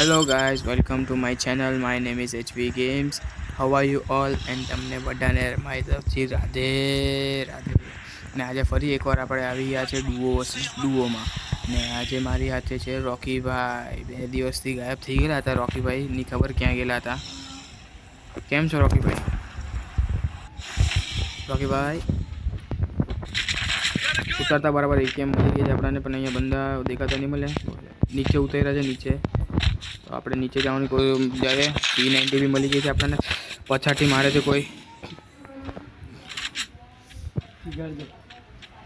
Hello guys welcome to my channel my name is HV games how are you all and તમને બધાને મારી તરફથી રાધે રાધે. અને આજે ફરી એકવાર આપણે આવી ગયા છે ડુઓ ડુઓમાં. ને આજે મારી હાથે છે રોકીભાઈ. બે દિવસથી ગાયબ થઈ ગયેલા હતા રોકીભાઈ. ની ખબર ક્યાં ગયેલા હતા? કેમ છો રોકીભાઈ? રોકીભાઈ? ઉતરતા બરાબર એક કેમ મળી ગઈ છે આપણને, પણ અહીંયા બંદા દેખાતા નહીં મળે નીચે ઉતર્યા છે, નીચે. તો આપણે નીચે જવાની કોઈ જ્યારે ટી નાઇન્ટી બી મળી ગઈ છે આપણને પછાટી મારે છે કોઈ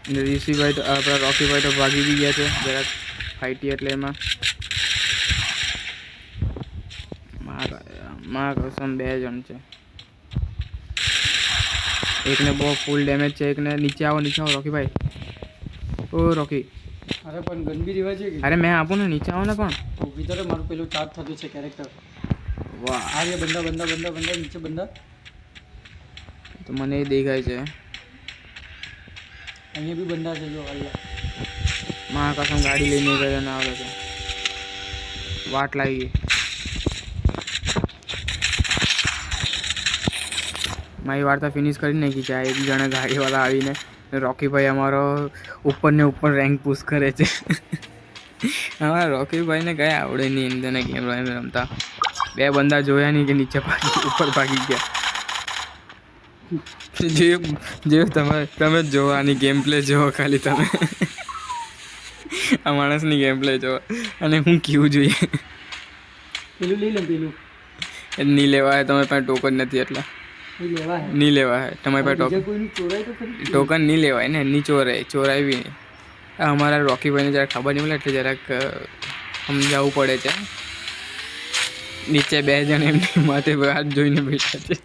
ને ઋષિભાઈ તો આપણા રોકીભાઈ તો ભાગી બી ગયા છે જરાક ફાઈટી એટલે એમાં માં કસમ બે જણ છે એકને બહુ ફૂલ ડેમેજ છે એકને નીચે આવો નીચે આવો રોકીભાઈ ઓ રોકી અરે પણ ગંભીર રિવાજ છે કે અરે મેં આપું ને નીચે આવો ને પણ ઊભી તો રે, મારું પેલું ચાર્જ થતું છે કેરેક્ટર વાહ. આ રે બંદા બંદા બંદા બંદા નીચે બંદા તો મને એ દેખાય છે. અહીંયા બી બંદા છે જો અલ્લા માં કસમ ગાડી લઈને ગયો ના આવે છે. વાટ લાગી મારી વાર્તા ફિનિશ કરી નાખી છે. આ એક જણા ગાડીવાળા આવીને રોકી ભાઈ અમારો ઉપર ને ઉપર રેન્ક પુશ કરે છે. અમારા રોકીભાઈને કઈ આવડે નહીં એમ તેને ગેમ રમતા. બે બંદા જોયા નહીં કે નીચે ભાગી ઉપર ભાગી ગયા. જે જે તમે તમે જ જોવો આની ગેમ પ્લે જોવો ખાલી તમે. આ માણસની ગેમ પ્લે જોવો. અને હું કેવું જોઈએ? પેલું લઈ લે પેલું. એ નહીં લેવાય તમારી પાસે ટોકન નથી એટલે. નહીં લેવા હોય લેવાય તમારી પાસે ટોકન ટોકન નહીં લેવાય ને નહીં ચોરાય ચોરાય બી નહીં. અમારા રોકીભાઈને જરાક ખબર નહીં મળે એટલે જરાક સમજાવવું પડે છે. નીચે બે જણ એમની માથે હાથ જોઈને બેઠા છે.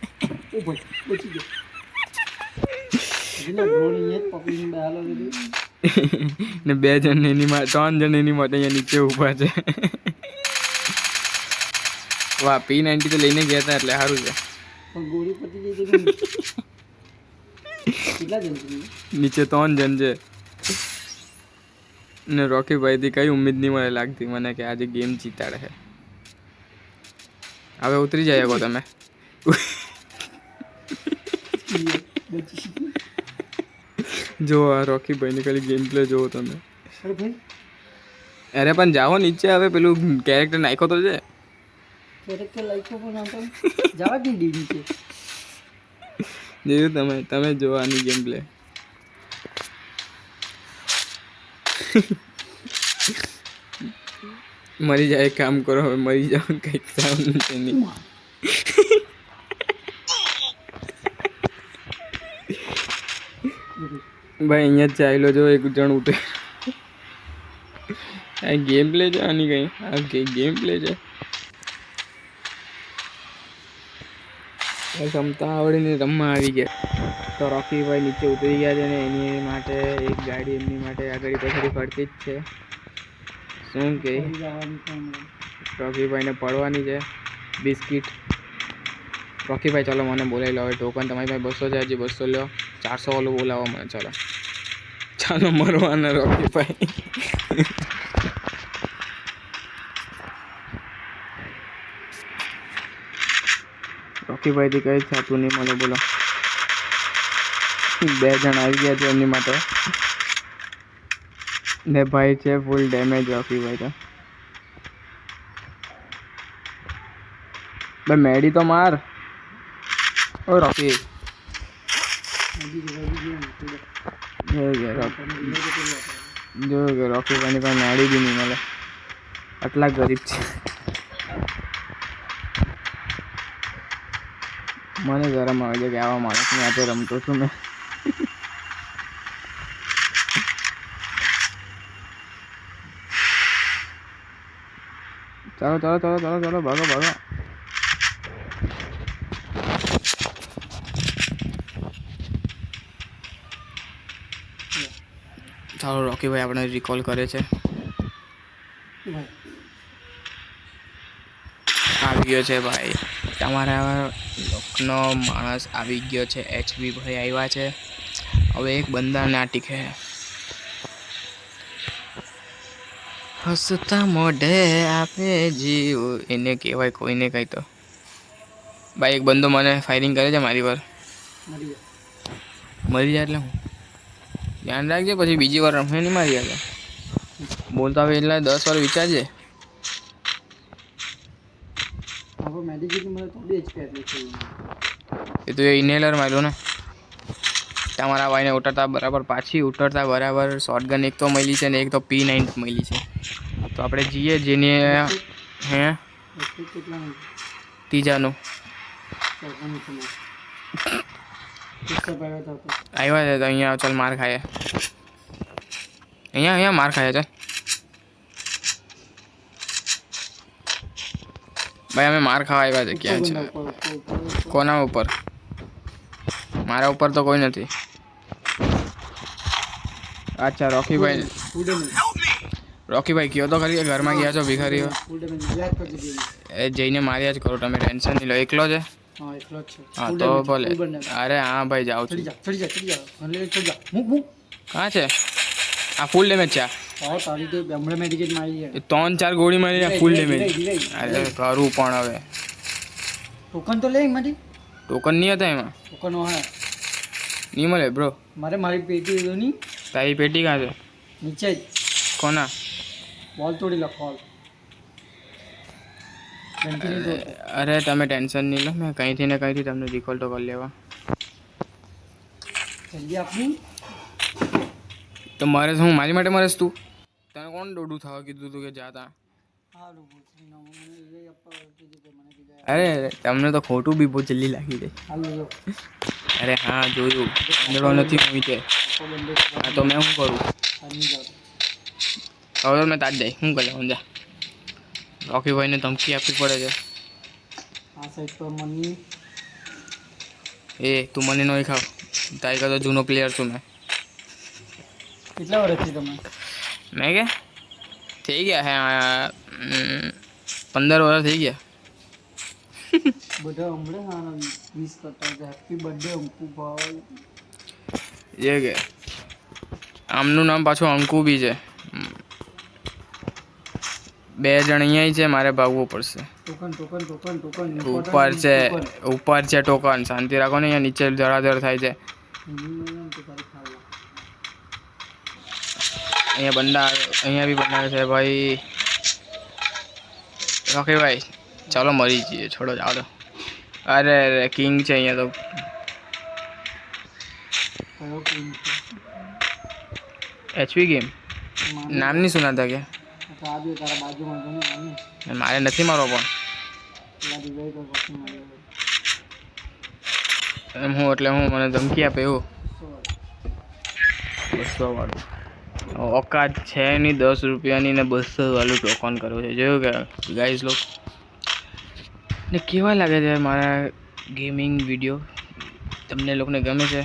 ના બે જણ એની ત્રણ જણ એની માટે અહીંયા નીચે ઊભા છે. વાહ પી નાઇન્ટી તો લઈને ગયા હતા એટલે સારું છે. ગોળી પતી જઈ કેટલા જણ છે? નીચે ત્રણ જણ છે. ને રોકીભાઈથી કઈ ઉમ્મીદ નહીં મને લાગતી મને કે આજે ગેમ જીતાડે છે હવે ઉતરી જાય શકો તમે જો આ રોકીભાઈની ખાલી ગેમ પ્લે જોવો તમે અરે પણ જાઓ નીચે હવે પેલું કેરેક્ટર નાખ્યો તો છે કેરેક્ટર લાઈકો પણ જવા જ નહીં દી નીચે તમે તમે જોવાની ગેમ પ્લે મરી જાય કામ કરો, હવે મરી જાઓ, કંઈક કામ નથી ભાઈ, અહીંયા ચાલ્યો જો, એક જણ ઉઠે. આ ગેમ પ્લે છે, આની કઈ? આ ગેમ પ્લે છે? ક્ષમતા આવડીને રમવા આવી ગયા. તો રોકીભાઈ નીચે ઉતરી ગયા છે ને એની માટે એક ગાડી એમની માટે આગળ પાછળ ફરતી જ છે. શું કે? રોકીભાઈને પડવાની છે. બિસ્કિટ રોકીભાઈ ચાલો મને બોલાવી લો. હવે ટોકન તમારી પાસે બસો છે, હજી બસો લો. ચારસો વાળું બોલાવો મને, ચાલો. ચાલો, મરવાના રોકીભાઈ રોકીભાઈથી કઈ થતું નહીં, મને બોલો. બે જણ આવી ગયા છે એમની માટે. ને ભાઈ છે ફૂલ ડેમેજ રોકીભાઈ તો. ભાઈ મેડી તો માર. ઓ રોકી. જો કે રોકી રોકી ભાઈની પાસે મેડી બી નહીં મળે. આટલા ગરીબ છે. મને ગરમ આવે છે કે આવા માણસની આજે રમતો છું મેં. ચાલો ચાલો ચાલો ચાલો ચાલો, ભાગો ભાગો. ચાલો, રોકીભાઈ આપણે રિકોલ કરે છે. આવી ગયો છે ભાઈ. તમારા લોકનો માણસ આવી ગયો છે. એચબી ભાઈ આવ્યા છે. હવે એક બંદા ના ટીકે હસતા મોઢે આપે જીવ. એને કહેવાય કોઈને કંઈ તો. ભાઈ એક બંદો મને ફાયરિંગ કરે છે મારી પર. મરી જાય એટલે હું? ધ્યાન રાખજે પછી બીજી વાર રમે નહીં મારી જાય બોલતા હોય એટલે દસ વાર વિચારજે. એ તો એ ઇનેલર માર્યો ને. તમારા ભાઈને ઉતરતા બરાબર પાછી ઉતરતા બરાબર શોર્ટગન એક તો મળી છે ને એક તો પી નાઇન મળી છે. તો આપણે જઈએ જેને હે? ત્રીજાનું. આવ્યા છે તો અહીંયા ચાલ માર ખાય અહીંયા અહીંયા માર ખાય છે ભાઈ, અમે માર ખાવા આવ્યા છે ક્યાં છે. કોના ઉપર? મારા ઉપર તો કોઈ નથી. અચ્છા રોકીભાઈ. રોકીભાઈ કયો તો ખરી ઘરમાં ગયા છો ભિખારીઓ. એ જઈને માર્યા જ કરો તમે ટેન્શન નહીં લો. એકલો છે? હા તો ભલે. અરે હા ભાઈ જાઉં છું. કાં છે? આ ફૂલ ડેમેજ છે ત્રણ ચાર ગોળી મારી ફૂલ ડેમેજ. અરે કરું પણ હવે. ટોકન તો લે એમાંથી ટોકન નહીં હતા એમાં? ટોકન નહીં મળે બ્રો મારે મારી પેટી નહીં. તારી પેટી કાં છે નીચે જ કોના બોલ તોડી લખો બોલ કન્ટિન્યુ તો અરે તમે ટેન્શન નહીં લો મેં કંઈથી ને કંઈથી તમને રિકોલ તો કરી લેવા જલ્દી આપની તો મારે શું મારી માટે મારે તું તને કોણ દોડું થવા કીધું તું કે જાતા હારું ભૂતરી ના મને એ આપવા કીધું કે મને કીધું અરે તમને તો ખોટું બી બહુ જલ્દી લાગી જાય હાલ લેજો અરે હા જોયું. આંધળો નથી હું તે આપો બંને હા તો મેં શું કરું? હાલી જાવ હવે તો મેં તાજ જાય શું કરે સમજા? રોકીભાઈને ધમકી આપવી પડે છે. આ સાઈડ પર મની એ તું મને નહીં ખાવ. તારી કરતો જૂનો પ્લેયર છું મેં. કેટલા વર્ષથી તમે? મેં કે? થઈ ગયા હે આ, ઉમ, પંદર વર્ષ થઈ ગયા. બધા હમણાં હા વીસ કરતા હેપી બર્થડે અંકુ ભાઈ. એ કે આમનું નામ પાછું અંકુ બી છે. બે જણ અહીંયા છે મારે ભાગવું પડશે. ઉપર છે ઉપર છે ટોકન. શાંતિ રાખો ને અહીંયા નીચે ધડાધડ થાય છે. અહીંયા બંદા અહીંયા બી બનાવે છે ભાઈ. ઓકે ભાઈ ચાલો મરી જઈએ છોડો ચાલો. અરે અરે કિંગ છે અહીંયા તો? HP game? નામ નહીં સુનાતા કે મારે નથી મારો પણ એમ હું એટલે હું મને ધમકી આપે એવું. બસો વાળું ઓકાત છે નહીં દસ રૂપિયાની ને બસો વાળું ટોકન કરવું છે. જોયું કે ગાઈઝ લોક ને કેવા લાગે છે મારા ગેમિંગ વીડિયો તમને લોકોને ગમે છે?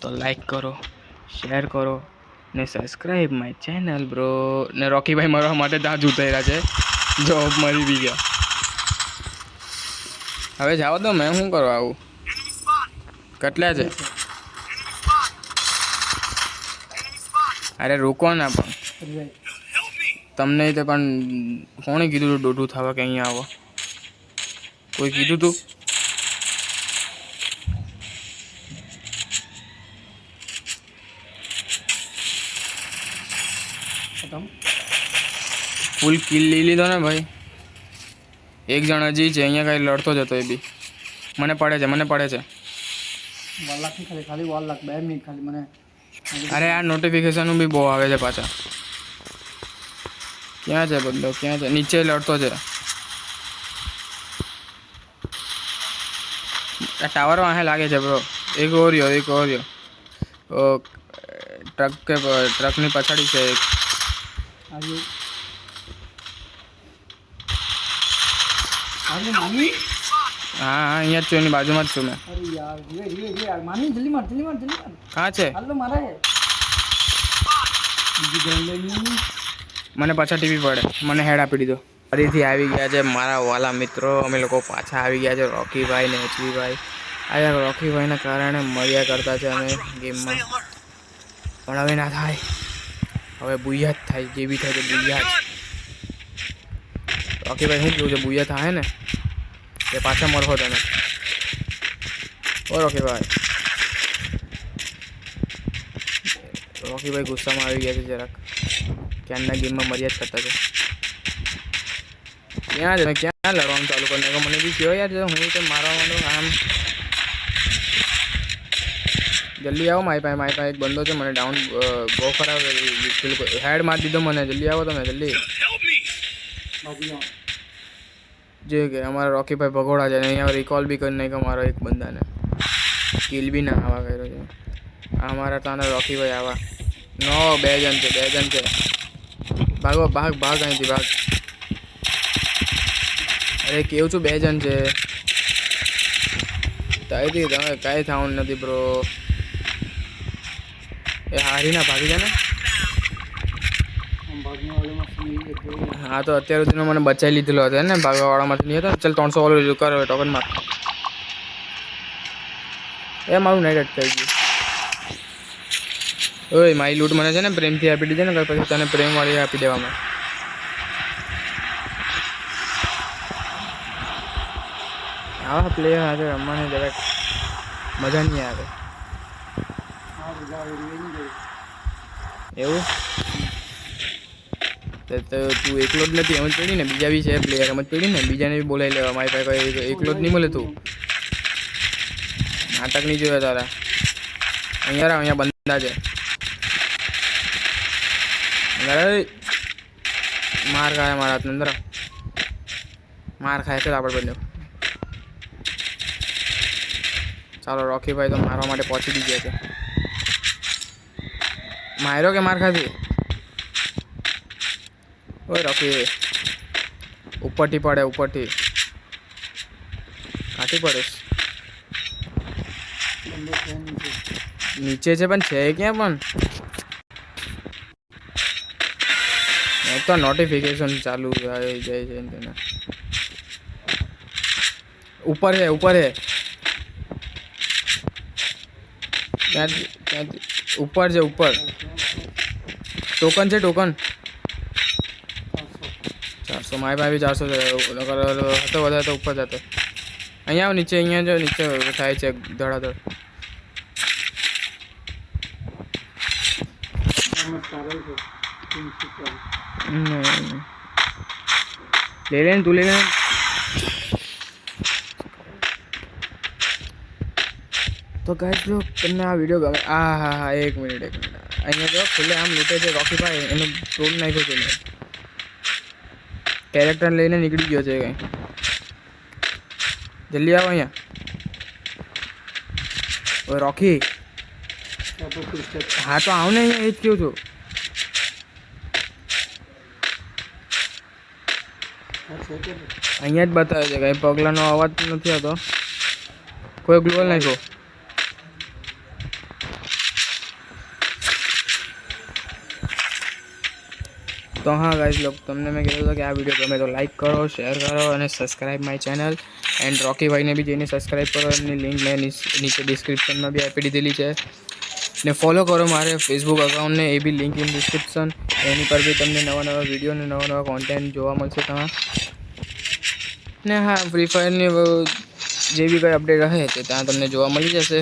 તો લાઈક કરો શેર કરો ને સબસ્ક્રાઈબ માય ચેનલ બ્રો ને રોકીભાઈ મારવા માટે ત્યાં જ ઉતર્યા છે. જોબ મળી બી ગયા. હવે જાઓ તો મેં શું કરવા આવું? કેટલા છે? અરે રોકો ના પણ. તમને તે પણ કોણે કીધું ડોઢું દોઢું થવા કે અહીંયા આવો? કોઈ કીધું તું ખતમ ફૂલ કિલ લઈ લીધો ને ભાઈ એક જણ હજી છે અહીંયા કાંઈ લડતો જ હતો એ બી મને પડે છે મને પડે છે વોલ લાખ ખાલી ખાલી વોલ લાખ બે મિનિટ ખાલી મને અરે આ નોટિફિકેશન બી બહુ આવે છે પાછા ક્યાં છે બદલો ક્યાં છે નીચે લડતો છે ટાવર વાહે લાગે છે બ્રો એક ઓરિયો એક ઓરિયો. ઓ ટ્રક કે ટ્રકની પછાડી છે એક. હા હા અહીંયા જ છું એની બાજુમાં જ છું મેં. છે? હે. લઈને મને પાછા ટીવી પડે. મને હેડ આપી દીધો. ફરીથી આવી ગયા છે. મારા વાલા મિત્રો, અમે લોકો પાછા આવી ગયા છે રોકીભાઈ ને એચવીભાઈ. આજે રોકીભાઈના કારણે મર્યા કરતા છે અમે ગેમમાં. પણ હવે ના થાય. હવે બુયા જ થાય, જે બી થાય તે બુયા જ. રોકીભાઈ, શું કેવું છે? બુયા થાય ને? કે પાછા મરહો તમે. ઓ રોકીભાઈ. રોકીભાઈ ગુસ્સામાં આવી ગયા છે જરાક. ક્યારના ગેમમાં મર્યાદ કરતા છે. ક્યાં છે? ક્યાં લડવાનું ચાલુ કરીને મને બી કહો યાર હું તો મારવા માંડો આમ. જલ્દી આવો મારી પાસે મારી પાસે એક બંદો છે, મને ડાઉન બહુ ખરાબ હેડ મારી દીધો મને. જલ્દી આવો તમે, જલ્દી. જે કે અમારા રોકીભાઈ ભગોડા છે, અહીંયા રિકોલ બી કરી નાખ્યો મારો એક બંદાને. કિલ બી ના આવા કર્યો છે. અમારા ત્યાંના રોકીભાઈ આવા. નો, બે જણ છે, બે જણ છે. ભાગો, ભાગ ભાગ અહીંથી, ભાગ. અરે કેવું છું બે જણ છે. ત્યાંથી તમે કાંઈ થવાનું નથી બ્રો એ હારીના ભાગી જાય ને? હા તો અત્યાર સુધીનો મને બચાવી લીધેલો હતો ને ભાગવાવાળામાંથી નહીં હતો ચાલ ત્રણસો વાળો લીધું કરો ટોકન માર. એ મારું નાઇટ અટકાઈ ગયું. ઓય મારી લૂંટ મને છે ને પ્રેમથી આપી દીધી ને પછી તને પ્રેમવાળી આપી દેવામાં. આવા પ્લેયર સાથે રમવાની જરાક મજા નહીં આવે. એવી? તો તો એકલો જ નથી જ પડી ને? બીજા બી છે પ્લેયર જ પડી ને? બીજાને બી બોલાવી લેવા, મારી પાસે કોઈ એકલો જ નહીં મળે તું. નાટક નહીં જોયો તારા. અહીંયા અહીંયા બંધા છે. માર ખાય મારા અંદર માર ખાય છે આપણે બંને. ચાલો રોકીભાઈ તો મારવા માટે પહોંચી બી ગયા છે. માર્યો કે માર ખાધી? ઓય રોકી ઉપરથી પડે, ઉપરથી. કાઢી પડે? નીચે છે પણ છે ક્યાં પણ? તો નોટિફિકેશન ચાલુ આવી જાય છે તેના ઉપર છે ઉપર છે. ત્યાંથી ત્યાં ઉપર છે, ઉપર. ટોકન છે ટોકન ચારસો, મારી પાસે બી ચારસો હતો વધારે તો ઉપર જતો. અહીંયા નીચે, અહીંયા જો, નીચે થાય છે, ધડાધડ. લઈ લે ને તું, લઈ લે તો ગાઈસ જો તમને આ વીડિયો ગમે આ, હા હા, એક મિનિટ એક મિનિટ અહીંયા જો ખુલ્લે આમ લૂંટે છે રોકી ભાઈ, એનો તોડ નાખ્યો છે મેં. કેરેક્ટર લઈને નીકળી ગયો છે કંઈ. જલ્દી આવો અહીંયા. ઓય રોકી હા, તો આવ ને અહીંયા, એ જ કહું છું. અહીંયા જ બતાવે છે કંઈ. પગલાંનો અવાજ નથી આવતો. કોઈ ગ્લોલ નાખ્યો? તો હા ગાઈઝ લોક તમને મેં કીધું હતું કે આ વીડિયો ગમે તો લાઈક કરો શેર કરો અને સબસ્ક્રાઈબ માય ચેનલ એન્ડ રોકીભાઈને બી જઈને સબસ્ક્રાઈબ કરો. એમની લિંક મેં નીચે ડિસ્ક્રિપ્શનમાં બી આપી દીધેલી છે. ને ફોલો કરો મારે ફેસબુક અકાઉન્ટને એ બી લિંક ઇન ડિસ્ક્રિપ્શન એની પર બી તમને નવા નવા વીડિયો અને નવા નવા કોન્ટેન્ટ જોવા મળશે તમારે. ને હા ફ્રી ફાયરની જે બી કંઈ અપડેટ રહે તે ત્યાં તમને જોવા મળી જશે.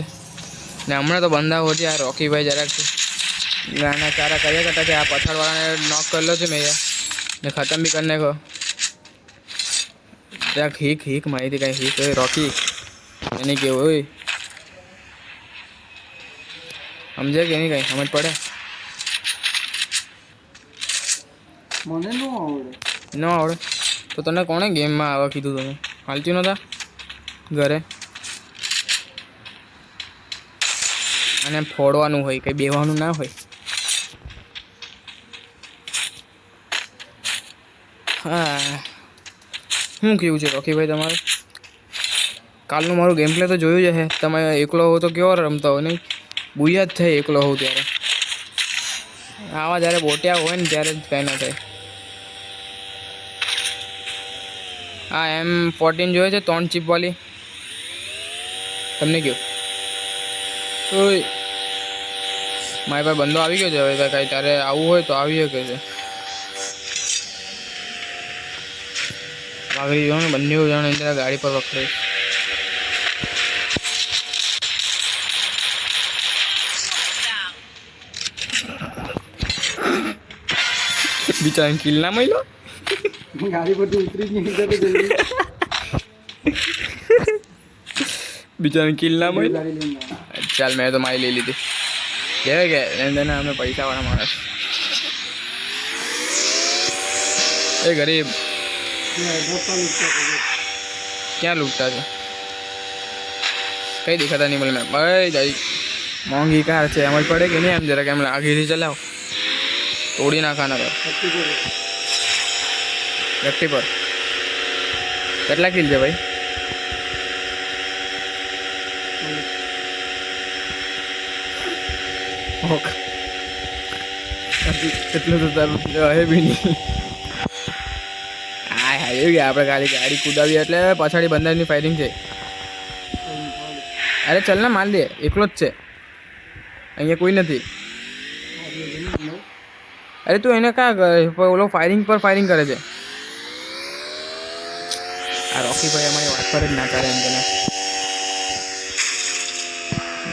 ને હમણાં તો બંધા હોતી આ રોકીભાઈ જરાક. નાના ચારા કર્યા કરતા છે. આ પથ્થરવાળાને નોક કરેલો છે મેં. ને ખતમ બી કરી કહો ત્યાં હીક હીક માહિતી કાંઈ હીક હોય રોકી. એને કેવું હોય. સમજે કે નહીં કાંઈ? સમજ પડે? મને ન આવડે. ન આવડે? તો તને કોણે ગેમમાં આવવા કીધું તમે હાલતી નહોતા? ઘરે? અને ફોડવાનું હોય કંઈ બેવાનું ના હોય? હા. શું કેવું છે રોકીભાઈ તમારે? કાલનું મારું ગેમ પ્લે તો જોયું જ છે તમે એકલો હો તો કેવો રમતા હો, નહીં? બુયા જ થાય એકલો હોઉં ત્યારે. આવા જ્યારે બોટ્યા હોય ને ત્યારે જ કંઈ ના થાય હા એમ ફોર્ટીન જોઈએ છે, ત્રણ ચીપવાળી તમને કહ્યું ઓય. મારી પાસે બંદો આવી ગયો છે, હવે તો કાંઈ તારે આવવું હોય તો આવી શકે છે. વાગડી ને બંને જણ અંદર ગાડી પર વખડે બિચારા કિલ ના મળ્યો? ગાડી પરથી ઉતરી જ નહીં બિચારા કિલ ના મળ્યો. ચાલ મેં તો મારી લઈ લીધી. કહેવાય કે એને અમે પૈસા વાળા માણસ. એ ગરીબ. ક્યાં લૂંટતા છે? કઈ દેખાતા નહીં મેં ભાઈ દાદી મોંઘી કાર છે. એમ જ પડે કે નહીં એમ જરાક એમ આગળથી ચલાવ. તોડી નાખવાના કર વ્યક્તિ પર. કેટલા કિલ છે ભાઈ? ઓકે. એટલું તો તારું હે બી નહીં. હા આપણે ખાલી ગાડી કુદાવી એટલે પછાડી બંદરની ફાયરિંગ છે. અરે ચલ ને માલ દે, એકલો જ છે. અહીંયા કોઈ નથી. અરે તું એને કા કરે ઓલો ફાયરિંગ પર ફાયરિંગ કરે છે. આ રોકી ભાઈ અમારી વાત પર જ ના કરે એમ તને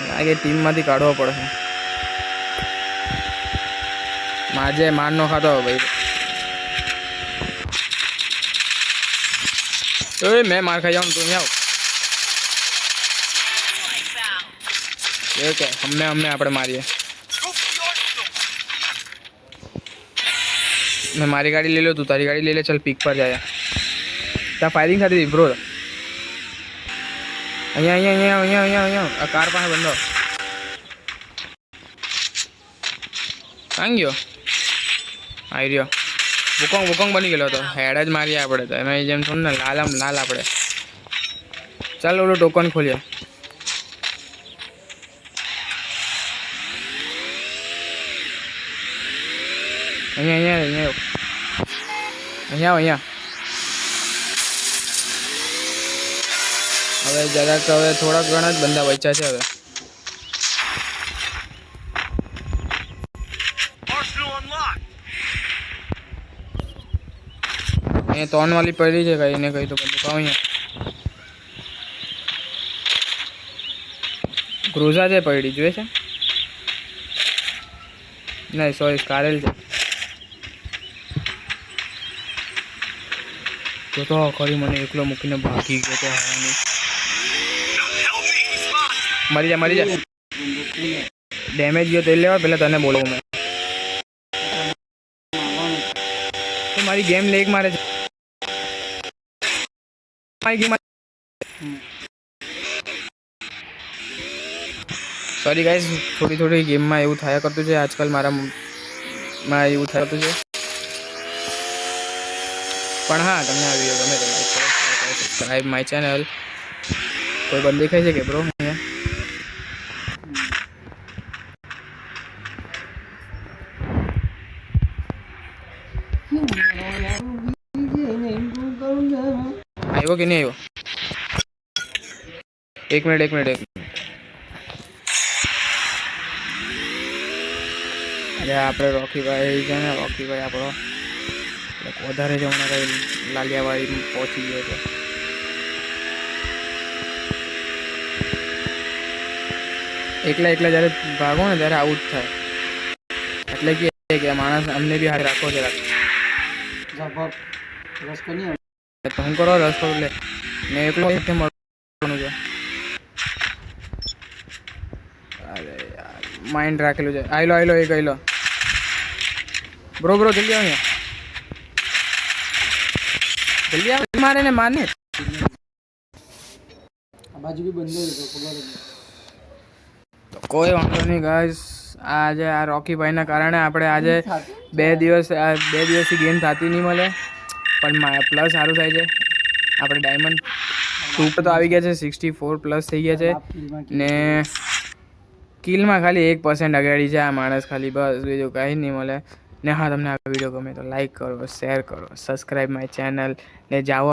લાગે ટીમમાંથી કાઢવો પડશે. માજે માર નો ખાતો ભાઈ. ઓય મેં માર ખાઈ જાઉં તું અહીંયા આવ એ કે અમને અમને આપણે મારીએ મેં મારી ગાડી લઈ લો તું તારી ગાડી લઈ લે ચાલ પીક પર જાય ત્યાં ફાયરિંગ થતી હતી બ્રો અહીંયા અહીંયા અહીંયા અહીંયા અહીંયા આ કાર પાસે બંધો કાંગ ગયો આવી રહ્યો બુકોંગ બુકોંગ બની ગયેલો હતો. હેડ જ મારીએ આપણે તો. એમાં જેમ થોડું ને લાલ આમ લાલ આપણે ચાલ ઓલું ટોકન ખોલીએ. અહીંયા અહીંયા અહીંયા અહીંયા અહીંયા. હવે જરાક હવે થોડાક ઘણા જ બંદા બચ્યા છે હવે. અહીંયા ત્રણ વાળી પડી છે કઈ ને કઈ તો બધું કહું અહીંયા. ક્રુઝા છે પડી જોઈએ છે? નહીં સોરી કારેલ છે. તો તો ખરી, મને એકલો મૂકીને ભાગી ગયો તો હારાની. મરી જા મરી જા. ડેમેજ ગયો તે લેવા પહેલાં તને બોલવું મેં. મારી ગેમ લેક મારે છે. સોરી ગાઈઝ થોડી થોડી ગેમમાં એવું થયા કરતું છે. આજકાલ મારા માં એવું થતું છે. પણ હા, તમને આ વીડિયો ગમે તો સબસ્ક્રાઈબ માય ચેનલ કોઈ બંધ દેખાય છે કે બ્રો અહીંયા આવ્યો કે નહીં આવ્યો એક મિનિટ એક મિનિટ એક મિનિટ અરે આપણે રોકીભાઈ છે ને રોકીભાઈ આપણો એક વધારે જ હમણાં કઈ લાલિયાવાડી પહોંચી ગયો છે એકલા એકલા જ્યારે ભાગો ને ત્યારે આવું જ થાય એટલે કે કે માણસ અમને બી હાથ રાખવો છે ઝાપક રસ કરી આવે તો હું કરો? રસ્તો લે મેં એકલો એક મળવાનું છે? અરે યાર માઇન્ડ રાખેલું છે. આયલો આયલો એક આયલો. બ્રો બ્રો જલ્દી આવ અહીંયા. જલ્દી આવ મારે ને માને. બાજુ બી બંધ તો ખબર તો કોઈ વાંધો નહીં ગાઈસ આજે આ રોકી ભાઈના કારણે આપણે આજે બે દિવસ આ બે દિવસથી ગેમ થતી નહીં મળે. પણ પ્લસ સારું થાય છે. આપણે ડાયમંડ ટુ તો આવી ગયા છે સિક્સટી ફોર પ્લસ થઈ ગયા છે. ને કિલમાં ખાલી એક પર્સન્ટ અગાડી છે આ માણસ ખાલી, બસ બીજું કાંઈ નહીં મળે. ને હા, તમને આ વીડિયો ગમે તો લાઈક કરો શેર કરો સબસ્ક્રાઈબ માય ચેનલ ને જાઓ